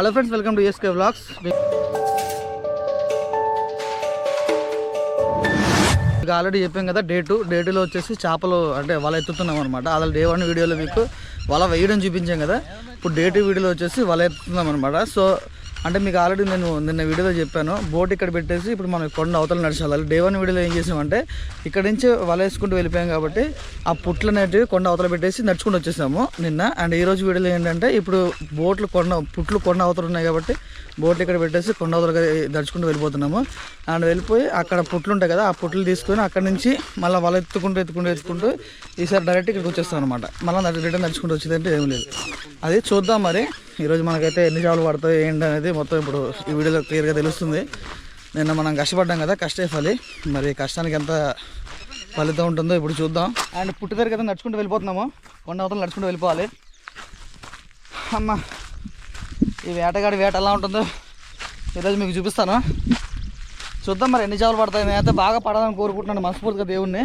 Hello friends welcome to SK blogs మీకు already చెప్పాం కదా డే టూ డే టూలో వచ్చేసి చేపలు అంటే వల ఎత్తుతున్నాం అనమాట అసలు డే వన్ వీడియోలో మీకు వల వేయడం చూపించాం కదా. ఇప్పుడు డే టూ వీడియోలో వచ్చేసి వల ఎత్తుతున్నాం అనమాట సో అంటే మీకు ఆల్రెడీ నేను నిన్న వీడియోలో చెప్పాను బోట్ ఇక్కడ పెట్టేసి ఇప్పుడు మనం కొండ అవతల నడిచాలి. డే వన్ వీడియోలో ఏం చేసామంటే ఇక్కడ నుంచి వల వేసుకుంటూ వెళ్ళిపోయాం కాబట్టి ఆ పుట్లు అనేటివి కొండ అవతల పెట్టేసి నడుచుకుంటూ వచ్చేసాము నిన్న. అండ్ ఈ రోజు వీడియోలో ఏంటంటే ఇప్పుడు బోట్లు కొండ పుట్లు కొండ అవతలు ఉన్నాయి కాబట్టి బోట్లు ఇక్కడ పెట్టేసి కొండ అవతలగా నడుచుకుంటూ వెళ్ళిపోతున్నాము. అండ్ వెళ్ళిపోయి అక్కడ పుట్లు ఉంటాయి కదా ఆ పుట్లు తీసుకొని అక్కడ నుంచి మళ్ళీ వల ఎత్తుకుంటూ ఎత్తుకుంటూ ఎత్తుకుంటూ ఈసారి డైరెక్ట్ ఇక్కడికి వచ్చేస్తాం అనమాట మళ్ళీ రిటర్న్ నడుచుకుంటూ వచ్చేదంటే ఏం లేదు. అది చూద్దాం మరి. ఈరోజు మనకైతే ఎన్ని చేపలు పడతాయి ఏంటి అనేది మొత్తం ఇప్పుడు ఈ వీడియోలో క్లియర్గా తెలుస్తుంది. నిన్న మనం కష్టపడ్డాం కదా కష్టే ఫలి. మరి కష్టానికి ఎంత ఫలితం ఉంటుందో ఇప్పుడు చూద్దాం. అండ్ పుట్టి కదా నడుచుకుంటూ వెళ్ళిపోతున్నాము. కొండ అవతల నడుచుకుంటూ వెళ్ళిపోవాలి. అమ్మ ఈ వేటగాడి వేట ఎలా ఉంటుందో ఈరోజు మీకు చూపిస్తాను. చూద్దాం మరి ఎన్ని చేపలు పడతాయి. నేనైతే బాగా పడాలని కోరుకుంటున్నాను మనస్ఫూర్తిగా దేవుణ్ణి.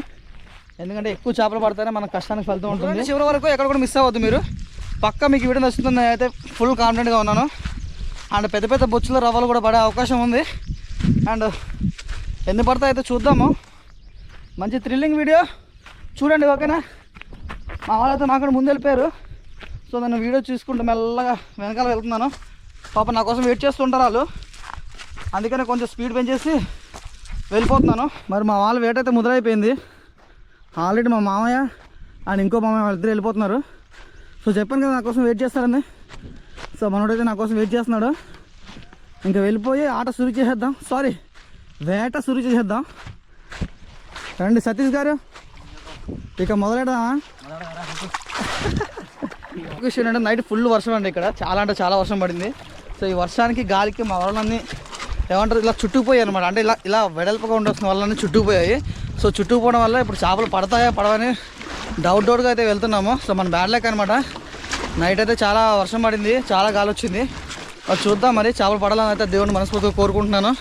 ఎందుకంటే ఎక్కువ చేపలు పడితేనే మనకు కష్టానికి ఫలితం ఉంటుంది. చివరి వరకు ఎక్కడ కూడా మిస్ అవ్వద్దు మీరు. పక్క మీకు వీడియో నచ్చుతుంది నేనైతే ఫుల్ కాన్ఫిడెంట్గా ఉన్నాను. అండ్ పెద్ద పెద్ద బొచ్చుల రవ్వలు కూడా పడే అవకాశం ఉంది. అండ్ ఎన్ని పడతాయి అయితే చూద్దాము. మంచి థ్రిల్లింగ్ వీడియో చూడండి ఓకేనా? మా వాళ్ళైతే నాకంటే ముందు వెళ్ళిపోయారు. సో నేను వీడియో చూసుకుంటూ మెల్లగా వెనకాల వెళ్తున్నాను. పాప నా కోసం వెయిట్ చేస్తుంటారు వాళ్ళు. అందుకనే కొంచెం స్పీడ్ పెంచేసి వెళ్ళిపోతున్నాను. మరి మా వాళ్ళ వెయిట్ అయితే ముద్రైపోయింది. ఆల్రెడీ మా మామయ్య అండ్ ఇంకో మామయ్య వాళ్ళిద్దరు వెళ్ళిపోతున్నారు. సో చెప్పాను కదా నా కోసం వెయిట్ చేస్తారని. సో మనోడైతే నా కోసం వెయిట్ చేస్తున్నాడు. ఇంకా వెళ్ళిపోయి ఆట సురు చేసేద్దాం. సారీ వేట సురు చేసేద్దాం. రండి సతీష్ గారు. ఇక మొదలెడదామా? విషయం అంటే నైట్ ఫుల్ వర్షం అండి ఇక్కడ. చాలా అంటే చాలా వర్షం పడింది. సో ఈ వర్షానికి గాలికి మా వాళ్ళని ఏమంటారు ఇలా చుట్టుకుపోయాయి అనమాట అంటే ఇలా ఇలా వెడల్పుగా ఉండాల్సిన వాళ్ళని చుట్టుకుపోయాయి. సో చుట్టుకుపోవడం వల్ల ఇప్పుడు చేపలు పడతాయా పడవని డౌట్ డౌట్గా అయితే వెళ్తున్నాము. సో మన బ్యాడ్ లెక్ అనమాట నైట్ అయితే చాలా వర్షం పడింది చాలా గాలి వచ్చింది. అది చూద్దాం మరి చేపలు పడాలని అయితే దేవుని మనస్ఫూర్తిగా కోరుకుంటున్నాను.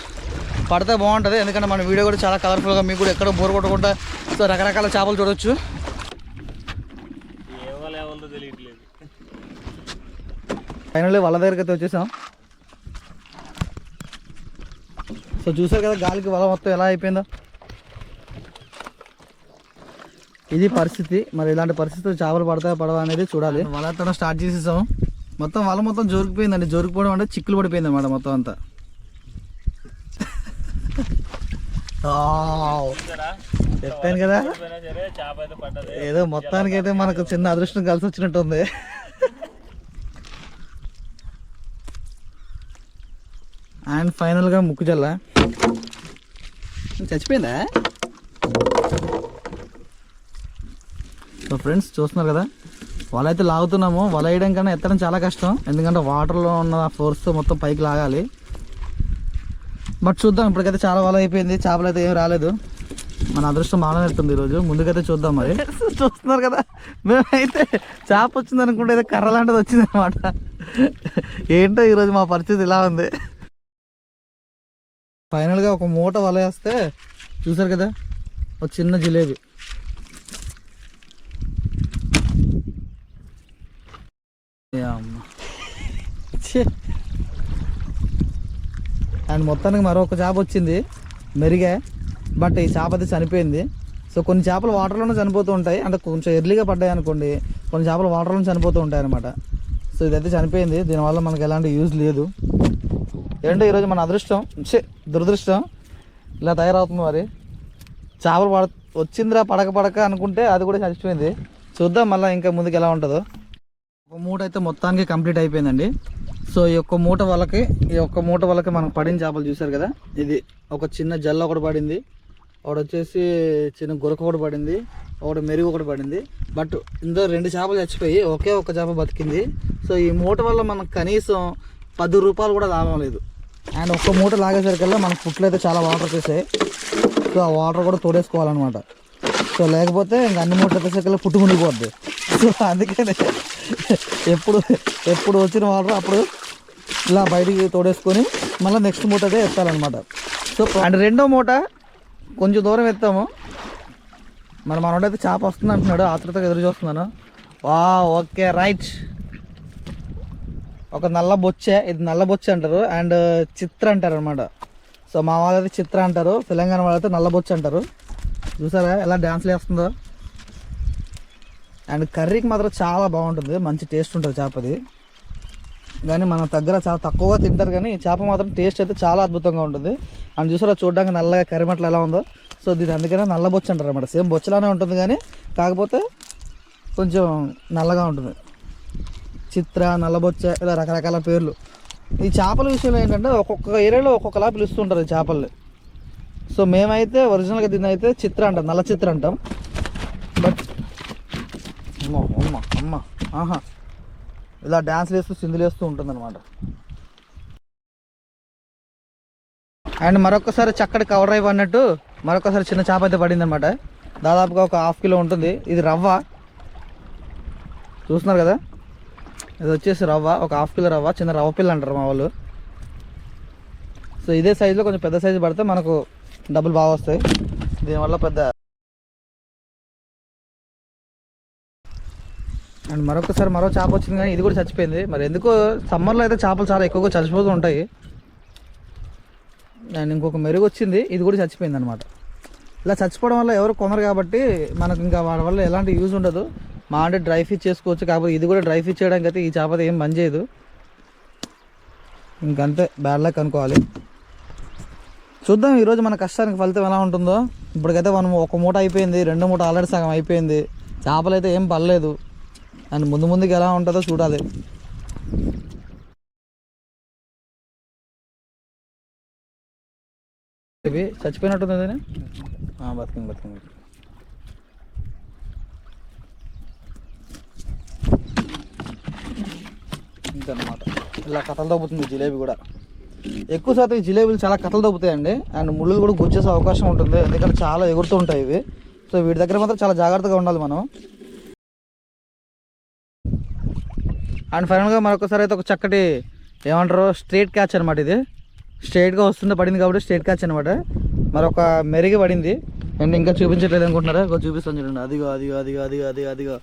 పడితే బాగుంటుంది ఎందుకంటే మన వీడియో కూడా చాలా కలర్ఫుల్గా మీకు కూడా ఎక్కడ బోర్ కొట్టకుండా సో రకరకాల చేపలు చూడొచ్చు. ఫైనల్లీ వాళ్ళ దగ్గరికి అయితే వచ్చేసాం. సో చూసారు కదా గాలికి వల మొత్తం ఎలా అయిపోయిందో. ఇది పరిస్థితి. మరి ఇలాంటి పరిస్థితులు చేపలు పడతాయా పడవా అనేది చూడాలి. వల స్టార్ట్ చేసేసాం. మొత్తం వల మొత్తం జోరుకుపోయిందండి. జోరుకుపోవడం అంటే చిక్కులు పడిపోయింది అనమాట మొత్తం అంతా. చెప్పాను కదా? ఏదో మొత్తానికి అయితే మనకు చిన్న అదృష్టం కలిసి వచ్చినట్టుంది. అండ్ ఫైనల్గా ముక్కుజల్ల చచ్చిపోయిందా? సో ఫ్రెండ్స్ చూస్తున్నారు కదా? వల అయితే లాగుతున్నాము. వల వేయడం కన్నా ఎత్తడం చాలా కష్టం. ఎందుకంటే వాటర్లో ఉన్న ఫోర్స్తో మొత్తం పైకి లాగాలి. బట్ చూద్దాం ఇప్పటికైతే చాలా వల అయిపోయింది. చేపలు అయితే ఏం రాలేదు. మన అదృష్టం మానవుతుంది ఈరోజు. ముందుకైతే చూద్దాం మరి. చూస్తున్నారు కదా? మేమైతే చేప వచ్చింది అనుకుంటే అయితే కర్ర లాంటిది వచ్చింది అనమాట ఏంటో ఈరోజు మా పరిస్థితి ఇలా ఉంది. ఫైనల్గా ఒక మూట వల వేస్తే చూసారు కదా? ఒక చిన్న జిలేబీ ఏ అమ్మ. ఛీ. అండ్ మొత్తానికి మరొక చేప వచ్చింది మెరిగా. బట్ ఈ చేప అయితే చనిపోయింది. సో కొన్ని చేపలు వాటర్లోనే చనిపోతూ ఉంటాయి. అంటే కొంచెం ఎర్లీగా పడ్డాయి అనుకోండి కొన్ని చేపలు వాటర్లోనే చనిపోతూ ఉంటాయి అనమాట సో ఇదైతే చనిపోయింది. దీనివల్ల మనకి ఎలాంటి యూజ్ లేదు. ఏంటో ఈరోజు మన అదృష్టం? చే దురదృష్టం. ఇలా తయారవుతుంది మరి. చేపలు పడ వచ్చిందిరా పడక పడక అనుకుంటే అది కూడా చచ్చిపోయింది. చూద్దాం మళ్ళీ ఇంకా ముందుకు ఎలా ఉంటుందో. ఒక మూట అయితే మొత్తానికి కంప్లీట్ అయిపోయిందండి. సో ఈ ఒక్క మూట వాళ్ళకి ఈ ఒక్క మూట వాళ్ళకి మనం పడిన చేపలు చూసారు కదా? ఇది ఒక చిన్న జల్ల ఒకటి పడింది. ఒకటి వచ్చేసి చిన్న గురక ఒకటి పడింది. ఒకటి మెరుగు ఒకటి పడింది. బట్ ఇందులో రెండు చేపలు చచ్చిపోయి ఒకే ఒక చేప బతికింది. సో ఈ మూట వల్ల మనకు కనీసం పది రూపాయలు కూడా లాభం లేదు. అండ్ ఒక్క మూట లాగేసరికల్లా మనకు ఫుట్లు అయితే చాలా వాటర్ వచ్చేసాయి. సో ఆ వాటర్ కూడా తోడేసుకోవాలన్నమాట. సో లేకపోతే ఇంక అన్ని మూటలు వచ్చేసరికల్లా పుట్టు మునిగిపోద్ది సో అందుకనే ఎప్పుడు ఎప్పుడు వచ్చిన వాటర్ అప్పుడు ఇలా బయటికి తోడేసుకొని మళ్ళీ నెక్స్ట్ మూట అదే ఎత్తాలన్నమాట సో అండ్ రెండో మూట కొంచెం దూరం ఎత్తాము. మరి మనోడైతే చేప వస్తుంది అంటున్నాడు ఆతృతగా ఎదురు చూస్తున్నాను. వా ఓకే రైట్. ఒక నల్ల బొచ్చే ఇది నల్ల బొచ్చే అంటారు. అండ్ చిత్ర అంటారు అనమాట సో మా వాళ్ళైతే చిత్ర అంటారు తెలంగాణ వాళ్ళైతే నల్ల బొచ్చ అంటారు. చూసారా ఎలా డ్యాన్స్లు వేస్తుందో? అండ్ కర్రీకి మాత్రం చాలా బాగుంటుంది. మంచి టేస్ట్ ఉంటుంది చేపది కానీ మన దగ్గర చాలా తక్కువగా తింటారు కానీ చేప మాత్రం టేస్ట్ అయితే చాలా అద్భుతంగా ఉంటుంది. అండ్ చూసారా చూడడానికి నల్లగా కరిమట్లు ఎలా ఉందో. సో దీని అందుకనే నల్ల బొచ్చ అంటారు అనమాట సేమ్ బొచ్చలానే ఉంటుంది కానీ కాకపోతే కొంచెం నల్లగా ఉంటుంది. చిత్ర నల్లబొచ్చ ఇలా రకరకాల పేర్లు. ఈ చేపల విషయంలో ఏంటంటే ఒక్కొక్క ఏరియాలో ఒక్కొక్కలా పిలుస్తుంటారు ఈ చేపల్ని. సో మేమైతే ఒరిజినల్గా దీన్ని అయితే చిత్ర అంటాం నల్ల చిత్ర అంటాం. బట్ ఆహా. ఇలా డ్యాన్స్ వేస్తూ సిందులు వేస్తూ ఉంటుంది అనమాట అండ్ మరొకసారి చక్కటి కవర్ డ్రైవ్ పడినట్టు మరొకసారి చిన్న చేప అయితే పడింది అనమాట దాదాపుగా ఒక హాఫ్ కిలో ఉంటుంది. ఇది రవ్వ. చూస్తున్నారు కదా? ఇది వచ్చేసి రవ్వ ఒక హాఫ్ కిలో రవ్వ చిన్న రవ్వ పిల్ల అంటారు మా వాళ్ళు. సో ఇదే సైజులో కొంచెం పెద్ద సైజు పడితే మనకు డబ్బులు బాగా వస్తాయి. దీనివల్ల పెద్ద అండ్ మరొకసారి మరో చేప వచ్చింది కానీ ఇది కూడా చచ్చిపోయింది. మరి ఎందుకో సమ్మర్లో అయితే చేపలు చాలా ఎక్కువగా చచ్చిపోతూ ఉంటాయి. అండ్ ఇంకొక మెరుగు వచ్చింది. ఇది కూడా చచ్చిపోయింది అనమాట ఇలా చచ్చిపోవడం వల్ల ఎవరు కొనరు కాబట్టి మనకు ఇంకా వాడి వల్ల ఎలాంటి యూజ్ ఉండదు. మా అంటే డ్రై ఫిష్ చేసుకోవచ్చు. కాకపోతే ఇది కూడా డ్రై ఫిష్ చేయడానికి అయితే ఈ చేప ఏం పని చేయదు. ఇంకంతే. బ్యాడ్ లక్ అనుకోవాలి. చూద్దాం ఈరోజు మన కష్టానికి ఫలితం ఎలా ఉంటుందో. ఇప్పటికైతే మనం ఒక మూట అయిపోయింది. రెండు మూట ఆల్రెడీ సగం అయిపోయింది. చేపలు అయితే ఏం పర్లేదు అండ్ ముందు ముందుకు ఎలా ఉంటుందో చూడాలి. ఇవి చచ్చిపోయినట్టుంది బతికింది బతికింది. ఇంకనమాట ఇలా కథలు తగ్గుతుంది జిలేబీ కూడా. ఎక్కువ శాతం ఈ జిలేబీలు చాలా కథలు తగ్గుతాయండి అండ్ ముళ్ళు కూడా గుచ్చేసే అవకాశం ఉంటుంది. ఎందుకంటే చాలా ఎగురుతూ ఉంటాయి ఇవి. సో వీటి దగ్గర మాత్రం చాలా జాగ్రత్తగా ఉండాలి మనం. అండ్ ఫైనల్గా మరొకసారి అయితే ఒక చక్కటి ఏమంటారు స్ట్రేట్ క్యాచ్ అనమాట ఇది. స్ట్రైట్గా వస్తుంటే పడింది కాబట్టి స్ట్రేట్ క్యాచ్ అనమాట మరొక మెరుగు పడింది. అండ్ ఇంకా చూపించట్లేదు అనుకుంటున్నారా? ఇంకో చూపిస్తాను చూడండి. అదిగో అదిగో అదిగో అదిగో అదిగో అదిగో.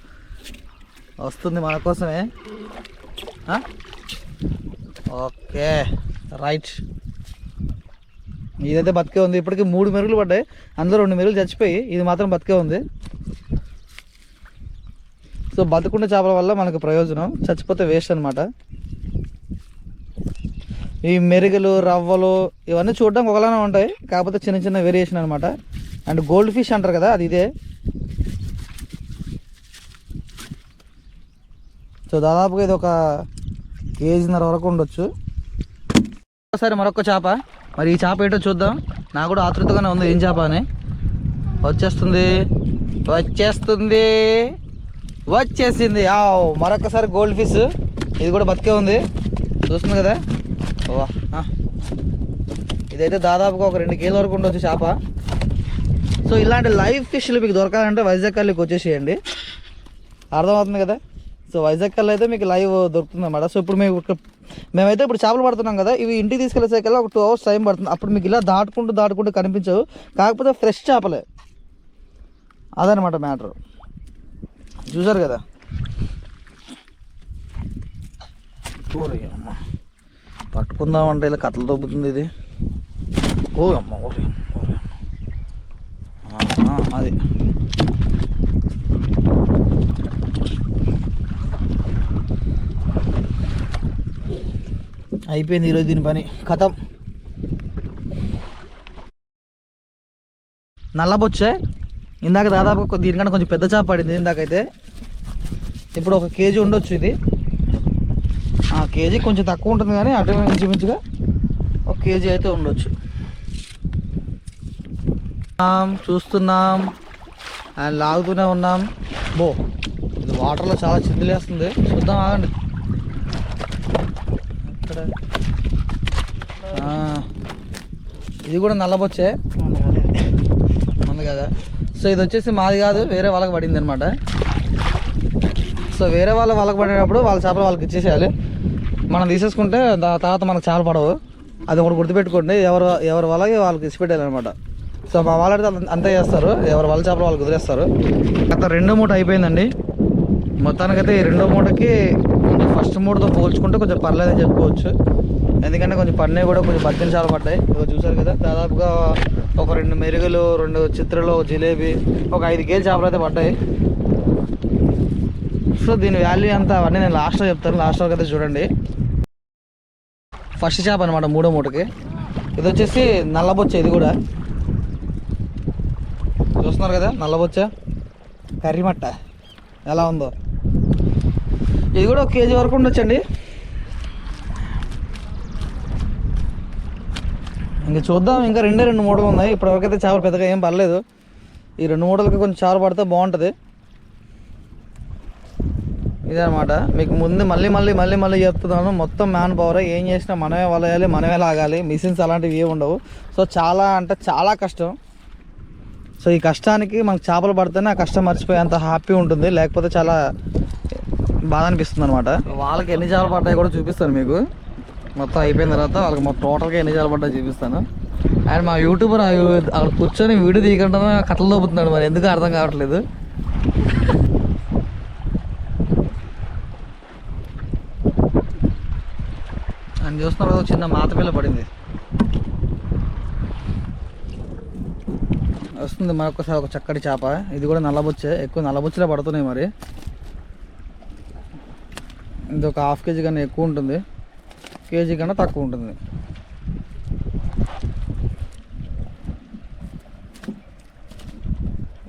వస్తుంది మన కోసమే. ఓకే. రైట్ ఇదైతే బతికే ఉంది. ఇప్పటికి మూడు మెరుగులు పడ్డాయి. అందులో రెండు మెరుగులు చచ్చిపోయి ఇది మాత్రం బతికే ఉంది. సో బతుకున్న చేపల వల్ల మనకు ప్రయోజనం. చచ్చిపోతే వేస్ట్ అనమాట ఈ మెరుగులు రవ్వలు ఇవన్నీ చూడడానికి ఒకలానే ఉంటాయి. కాకపోతే చిన్న చిన్న వేరియేషన్ అనమాట అండ్ గోల్డ్ ఫిష్ అంటారు కదా అది ఇదే. సో దాదాపుగా ఇది ఒక కేజీన్నర వరకు ఉండొచ్చు. ఒకసారి మరొక చేప. మరి ఈ చేప ఏంటో చూద్దాం. నాకు కూడా ఆతృతగానే ఉంది ఏం చేప అని. వచ్చేస్తుంది. వచ్చేస్తుంది. వచ్చేసింది. ఆ మరొకసారి గోల్డ్ ఫిష్ ఇది కూడా బతికే ఉంది. చూస్తుంది కదా? ఓ ఇదైతే దాదాపుగా ఒక రెండు కేజీల వరకు ఉండొచ్చు చేప. సో ఇలాంటి లైవ్ ఫిష్లు మీకు దొరకాలంటే వైజాగ్ కల్లికి వచ్చేసేయండి. అర్థమవుతుంది కదా? సో వైజాగ్ కల్లా అయితే మీకు లైవ్ దొరుకుతుంది అన్నమాట. సో ఇప్పుడు మీకు మేమైతే ఇప్పుడు చేపలు పడుతున్నాం కదా ఇవి ఇంటికి తీసుకెళ్ళేసరికల్లా ఒక టూ అవర్స్ టైం పడుతుంది. అప్పుడు మీకు ఇలా దాటుకుంటూ దాటుకుంటూ కనిపించవు. కాకపోతే ఫ్రెష్ చేపలే. అదనమాట మ్యాటర్ చూసారు కదా? ఓరి అమ్మ పట్టుకుందామంటే ఇలా కథలు దొబ్బుతుంది ఇది. ఓ అమ్మ ఓరే ఓరి. అమ్మ. అది. అయిపోయింది ఈరోజు దీని పని. కథం. నల్లబొచ్చే? ఇందాక దాదాపు దీనికంటే దీనికన్నా కొంచెం పెద్ద చేప పడింది ఇందాకైతే. ఇప్పుడు ఒక కేజీ ఉండొచ్చు ఇది. ఆ కేజీ కొంచెం తక్కువ ఉంటుంది కానీ అటు ఇంచుమించుగా ఒక కేజీ అయితే ఉండొచ్చు. చూస్తున్నాం అండ్ లాగుతూనే ఉన్నాం. బో ఇది వాటర్లో చాలా చిందులేస్తుంది. చూద్దాం ఆగండి. ఇది కూడా నల్లబొచ్చే. ఉంది కదా. సో ఇది వచ్చేసి మాది కాదు వేరే వాళ్ళకి పడింది అనమాట సో వేరే వాళ్ళ వాళ్ళకి పడినప్పుడు వాళ్ళ చేపలు వాళ్ళకి ఇచ్చేసేయాలి. మనం తీసేసుకుంటే దా- తర్వాత మనకు చేపలు పడవు. అది ఒకటి గుర్తుపెట్టుకోండి. ఎవరు ఎవరి వాళ్ళకి వాళ్ళకి ఇచ్చి సో మా వాళ్ళైతే అంత- అంతే చేస్తారు. ఎవరు వాళ్ళ చేపలు వాళ్ళు కుదిరేస్తారు గత రెండో మూట అయిపోయిందండి. మొత్తానికైతే ఈ రెండో మూటకి కొంచెం ఫస్ట్ మూడుతో పోల్చుకుంటే కొంచెం పర్లేదని చెప్పుకోవచ్చు. ఎందుకంటే కొంచెం పడినవి కూడా కొంచెం బతికిన చాలా పడ్డాయి. ఇదిగో చూసారు కదా దాదాపుగా ఒక రెండు మెరుగులు రెండు చిత్రలు ఒక జిలేబీ ఒక ఐదు కేజీ చేపలు అయితే పడ్డాయి. సో దీని వాల్యూ అంతా అవన్నీ నేను లాస్ట్లో చెప్తాను. లాస్ట్ వరకు అయితే చూడండి. ఫస్ట్ చేప అనమాట మూడో మూటకి. ఇది వచ్చేసి నల్లబొచ్చ ఇది కూడా. చూస్తున్నారు కదా నల్లబొచ్చ. కర్రీమట్ట ఎలా ఉందో. ఇది కూడా ఒక కేజీ వరకు ఉండొచ్చండి. ఇంకా చూద్దాం ఇంకా రెండే రెండు మూటలు ఉన్నాయి. ఇప్పటివరకు అయితే చేపలు పెద్దగా ఏం పర్లేదు ఈ రెండు మూటలకి కొంచెం చేపలు పడితే బాగుంటుంది. ఇదనమాట మీకు ముందు మళ్ళీ మళ్ళీ మళ్ళీ మళ్ళీ చెప్తున్నాను మొత్తం మ్యాన్ పవర్ ఏం చేసినా మనమే వలయాలి మనమే లాగాలి మిషన్స్ అలాంటివి ఏమి ఉండవు. సో చాలా అంటే చాలా కష్టం. సో ఈ కష్టానికి మనకు చేపలు పడితేనే ఆ కష్టం మర్చిపోయేంత హ్యాపీ ఉంటుంది. లేకపోతే చాలా బాధ అనిపిస్తుంది అనమాట వాళ్ళకి ఎన్ని చేపలు పడ్డాయి కూడా చూపిస్తాను మీకు. మొత్తం అయిపోయిన తర్వాత వాళ్ళకి మొత్తం టోటల్గా ఎన్ని చేపలు పడ్డాయి చూపిస్తాను. అండ్ మా యూట్యూబర్ అక్కడ కూర్చొని వీడియో తీయకుండా కట్టలు దోపుతున్నాడు మరి ఎందుకు అర్థం కావట్లేదు. చూస్తున్నారు కదా, ఒక చిన్న మాత పిల్ల పడింది. వస్తుంది మరొకసారి ఒక చక్కటి చేప. ఇది కూడా నల్లబొచ్చే ఎక్కువ నల్లబొచ్చలే పడుతున్నాయి మరి. ఇది ఒక హాఫ్ కేజీ కన్నా ఎక్కువ ఉంటుంది. కేజీ కన్నా తక్కువ ఉంటుంది.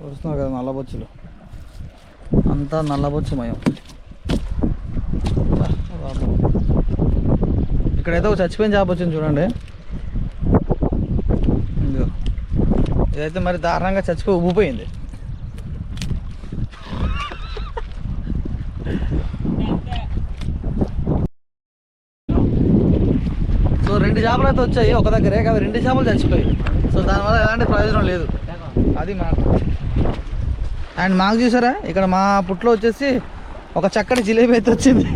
వస్తున్నారు కదా నల్లబొచ్చులు. అంతా నల్లబొచ్చు మయం. ఇక్కడైతే ఒక చచ్చిపోయిన చేప వచ్చింది చూడండి. ఇదైతే మరి దారుణంగా చచ్చిపోయి ఉబ్బిపోయింది సో రెండు చేపలు అయితే వచ్చాయి ఒక దగ్గరే అవి రెండు చేపలు చచ్చిపోయాయి. సో దానివల్ల ఎలాంటి ప్రయోజనం లేదు. అది మాకు అండ్ మాకు చూసారా? ఇక్కడ మా పుట్లో వచ్చేసి ఒక చక్కటి జిలేబీ అయితే వచ్చింది.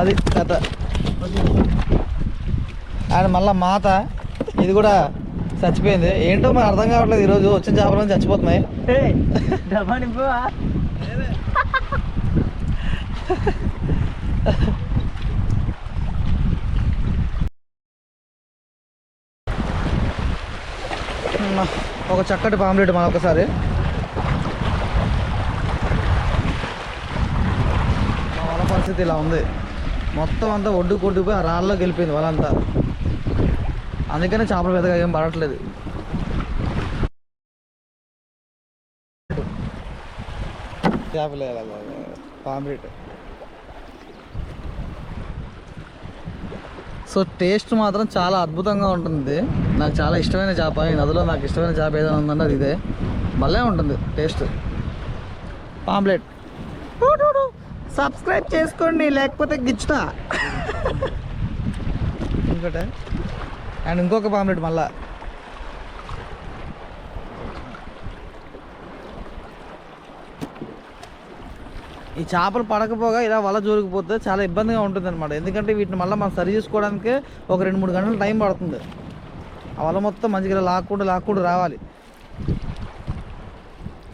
అది కథ అండ్ మళ్ళీ మాత ఇది కూడా చచ్చిపోయింది. ఏంటో మరి అర్థం కావట్లేదు ఈరోజు. వచ్చిన చేపలు చచ్చిపోతున్నాయి. ఒక చక్కటి పాంప్లెట్ మన ఒకసారి. పరిస్థితి ఇలా ఉంది. మొత్తం అంతా ఒడ్డు కొట్టుకుపోయి ఆ రాళ్ళలోకి వెళ్ళిపోయింది వాళ్ళంతా. అందుకనే చేపలు పెద్దగా ఏం పడట్లేదు. చేపలే సో టేస్ట్ మాత్రం చాలా అద్భుతంగా ఉంటుంది. నాకు చాలా ఇష్టమైన చేప. ఈ నదిలో నాకు ఇష్టమైన చేప ఏదైనా ఉందంటే అది ఇదే. భలే ఉంటుంది టేస్ట్. పాంప్లెట్ సబ్స్క్రైబ్ చేసుకోండి లేకపోతే గిచ్చుతా. ఇంకోట? అండ్ ఇంకొక పాంప్లెట్ మళ్ళా. ఈ చేపలు పడకపోగా ఇలా వల జోరికిపోతే చాలా ఇబ్బందిగా ఉంటుంది అనమాట ఎందుకంటే వీటిని మళ్ళీ మనం సరి చేసుకోవడానికి ఒక రెండు మూడు గంటలు టైం పడుతుంది. ఆ వల మొత్తం మంచిగా లాక్కుండా లాక్కుండా రావాలి.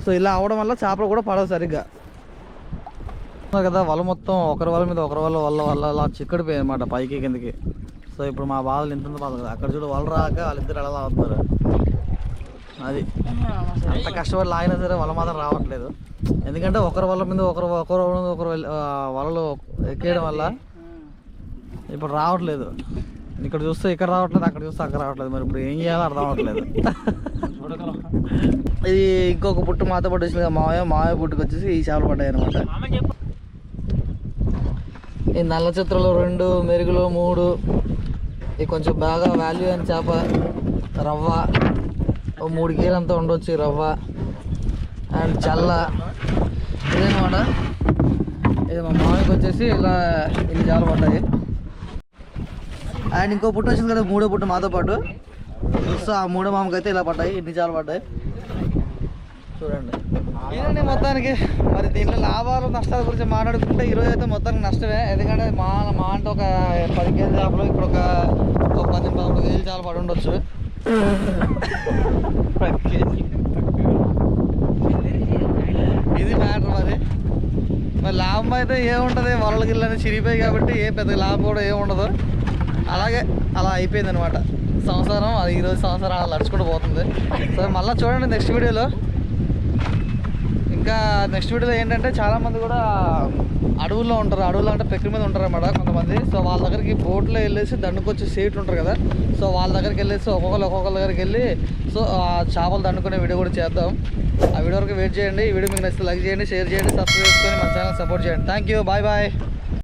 సో ఇలా అవడం వల్ల చేపలు కూడా పడవు సరిగ్గా. కదా వల మొత్తం ఒకరి వల మీద ఒకరి వల్ల వల్ల వల్ల అలా చిక్కడిపోయాయి అనమాట పైకి కిందకి. సో ఇప్పుడు మా బాధలు ఎంత బాధ కదా. అక్కడ చూడు వల రాక వాళ్ళిద్దరు ఎలా అవుతున్నారు అది. అంత కష్టపడి లాగినా సరే వల మాత్రం రావట్లేదు. ఎందుకంటే ఒకరి వల్ల మీద ఒకరు ఒకరు ఒకరు వలలు ఎక్కేయడం వల్ల ఇప్పుడు రావట్లేదు. ఇక్కడ చూస్తే ఇక్కడ రావట్లేదు అక్కడ చూస్తే అక్కడ రావట్లేదు. మరి ఇప్పుడు ఏం చేయాలో అర్థం అవ్వట్లేదు. ఇది ఇంకొక పుట్టు మాతో పాటు వచ్చింది మావయ్య. మావయ్య పుట్టుకు వచ్చేసి ఈ చేపలు పడ్డాయి అనమాట ఈ నల్ల చిత్రలు రెండు మెరుగులు మూడు. ఇది కొంచెం బాగా వాల్యూ అయిన చేప రవ్వ. ఓ మూడు కేలు అంతా ఉండొచ్చు ఈ రవ్వ. అండ్ చల్ల. ఇదేనమాట. ఇది మా మామయ్యకి వచ్చేసి ఇలా ఇన్ని జాలు పడ్డాయి. అండ్ ఇంకో పుట్టు వచ్చింది కదా మూడో పుట్టు మాతో పాటు. సో ఆ మూడో మామకి అయితే ఇలా పడ్డాయి ఇన్ని జాలు పడ్డాయి. చూడండి. ఇదండి మొత్తానికి మరి దీంట్లో లాభాలు నష్టాల గురించి మాట్లాడుకుంటే ఈరోజు అయితే మొత్తానికి నష్టమే. ఎందుకంటే మా మా అంటే ఒక పది కేజీ చేపలు ఇప్పుడు ఒక ఒక పది పదమూడు కేజీలు చేపలు పడి ఉండొచ్చు. పది కేజీ. ఇది మ్యాటర్ మరి. మరి లాభం అయితే ఏముంటుంది? వలలు గిల్లని చిరిగిపోయి కాబట్టి ఏ పెద్ద లాభం కూడా ఏముండదు. అలాగే అలా అయిపోయింది అనమాట సంవత్సరం అది ఈరోజు సంవత్సరం అలా నడుచుకుంటూ పోతుంది. సో మళ్ళీ చూడండి నెక్స్ట్ వీడియోలో. ఇంకా నెక్స్ట్ వీడియోలో ఏంటంటే చాలామంది కూడా అడవుల్లో ఉంటారు. అడవుల్లో అంటే పెక్కల మీద ఉంటారు అన్నమాట కొంతమంది. సో వాళ్ళ దగ్గరికి బోట్లో వెళ్ళేసి దండుకొచ్చి సీట్లు ఉంటారు కదా. సో వాళ్ళ దగ్గరికి వెళ్ళేసి ఒక్కొక్కరు ఒక్కొక్కరి దగ్గరికి వెళ్ళి సో ఆ చేపలు దండుకునే వీడియో కూడా చేద్దాం. ఆ వీడియో వరకు వెయిట్ చేయండి. ఈ వీడియో మీకు నచ్చితే లైక్ చేయండి షేర్ చేయండి సబ్స్క్రైబ్ చేసుకొని మన ఛానల్ సపోర్ట్ చేయండి. Thank you bye bye